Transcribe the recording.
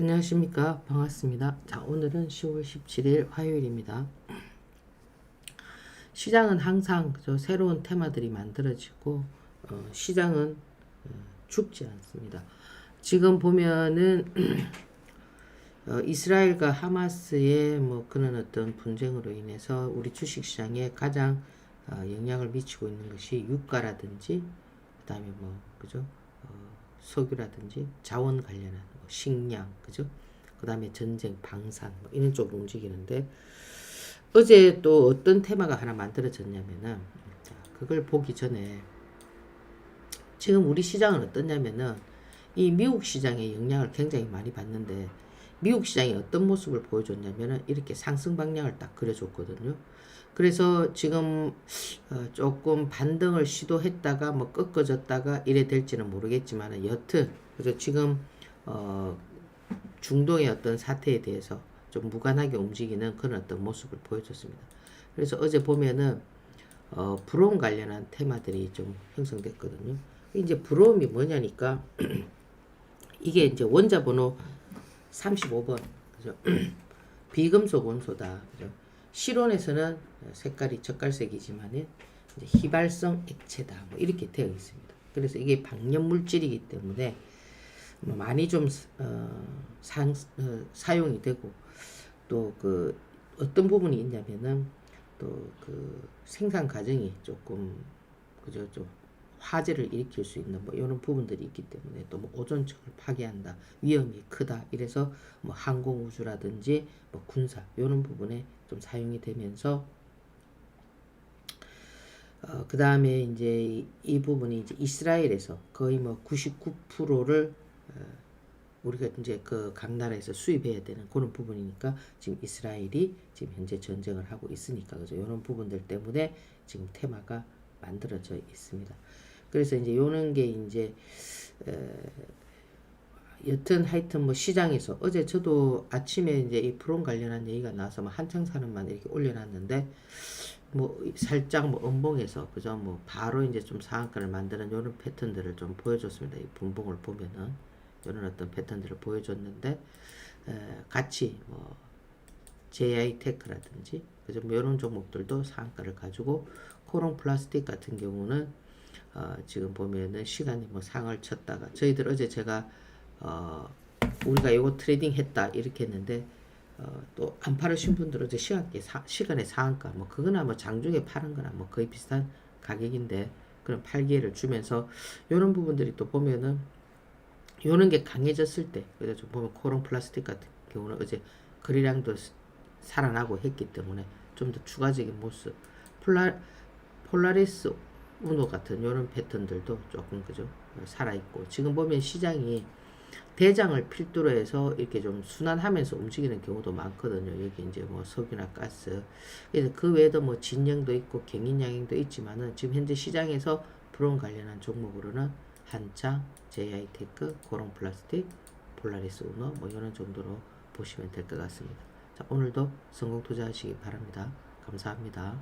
안녕하십니까. 반갑습니다. 자 오늘은 10월 17일 화요일입니다. 시장은 항상 저 새로운 테마들이 만들어지고 어, 시장은 어, 죽지 않습니다. 지금 보면은 어, 이스라엘과 하마스의 뭐 그런 어떤 분쟁으로 인해서 우리 주식시장에 가장 어, 영향을 미치고 있는 것이 유가라든지 그다음에 뭐 그죠? 어, 석유라든지 자원 관련한 뭐 식량 그죠 그 다음에 전쟁 방산 뭐 이런 쪽으로 움직이는데 어제 또 어떤 테마가 하나 만들어졌냐면은 자, 그걸 보기 전에 지금 우리 시장은 어떻냐면은 이 미국 시장의 영향을 굉장히 많이 받는데 미국 시장이 어떤 모습을 보여줬냐면은 이렇게 상승 방향을 딱 그려줬거든요. 그래서 지금 어 조금 반등을 시도했다가 뭐 꺾어졌다가 이래 될지는 모르겠지만 여튼 그래서 지금 어 중동의 어떤 사태에 대해서 좀 무관하게 움직이는 그런 어떤 모습을 보여줬습니다. 그래서 어제 보면은 어 브롬 관련한 테마들이 좀 형성됐거든요. 이제 브롬이 뭐냐니까 이게 이제 원자 번호 35번 그죠? 비금속 원소다. 그죠? 실온에서는 색깔이 젓갈색이지만 이제 휘발성 액체다. 뭐 이렇게 되어 있습니다. 그래서 이게 방염 물질이기 때문에 뭐 많이 좀 어, 상, 어, 사용이 되고 또 그 어떤 부분이 있냐면은 또 그 생산 과정이 조금 그죠 좀 화재를 일으킬 수 있는 뭐 이런 부분들이 있기 때문에 또 뭐 오존층을 파괴한다 위험이 크다 이래서 뭐 항공 우주라든지 뭐 군사 이런 부분에 좀 사용이 되면서 어, 그 다음에 이제 이, 이 부분이 이제 이스라엘에서 거의 뭐 99%를 어, 우리가 이제 그 각 나라에서 수입해야 되는 그런 부분이니까 지금 이스라엘이 지금 현재 전쟁을 하고 있으니까 그죠 이런 부분들 때문에 지금 테마가 만들어져 있습니다. 그래서 이제 요런 게 이제 에, 여튼 하여튼 뭐 시장에서 어제 저도 아침에 이제 이 프롬 관련한 얘기가 나와서 뭐 한창 사는만 이렇게 올려놨는데 뭐 살짝 뭐 음봉에서 그죠 뭐 바로 이제 좀 상한가를 만드는 요런 패턴들을 좀 보여줬습니다. 이 분봉을 보면은 요런 어떤 패턴들을 보여줬는데 에, 같이 뭐 JI 테크라든지 그죠 뭐 이런 종목들도 상한가를 가지고 코롱 플라스틱 같은 경우는 어, 지금 보면은 시간이 뭐 상을 쳤다가 저희들 어제 제가 어, 우리가 요거 트레이딩 했다 이렇게 했는데 어, 또 안 팔으신 분들은 이제 시간에 사, 시간의 상한가 뭐 그거나 뭐 장중에 파는 거나 뭐 거의 비슷한 가격인데 그런 팔기회를 주면서 요런 부분들이 또 보면은 요런 게 강해졌을 때 그래서 좀 보면 코롱 플라스틱 같은 경우는 어제 거래량도 살아나고 했기 때문에 좀 더 추가적인 모습. 폴라 폴라리스 우노 같은 이런 패턴들도 조금 그죠 살아있고 지금 보면 시장이 대장을 필두로 해서 이렇게 좀 순환하면서 움직이는 경우도 많거든요. 여기 이제 뭐 석유나 가스. 그래서 그 외에도 뭐 진영도 있고 갱인양행도 있지만은 지금 현재 시장에서 브론 관련한 종목으로는 한창, JI테크, 고롱 플라스틱, 폴라리스 우노 뭐 이런 정도로 보시면 될 것 같습니다. 자, 오늘도 성공 투자하시기 바랍니다. 감사합니다.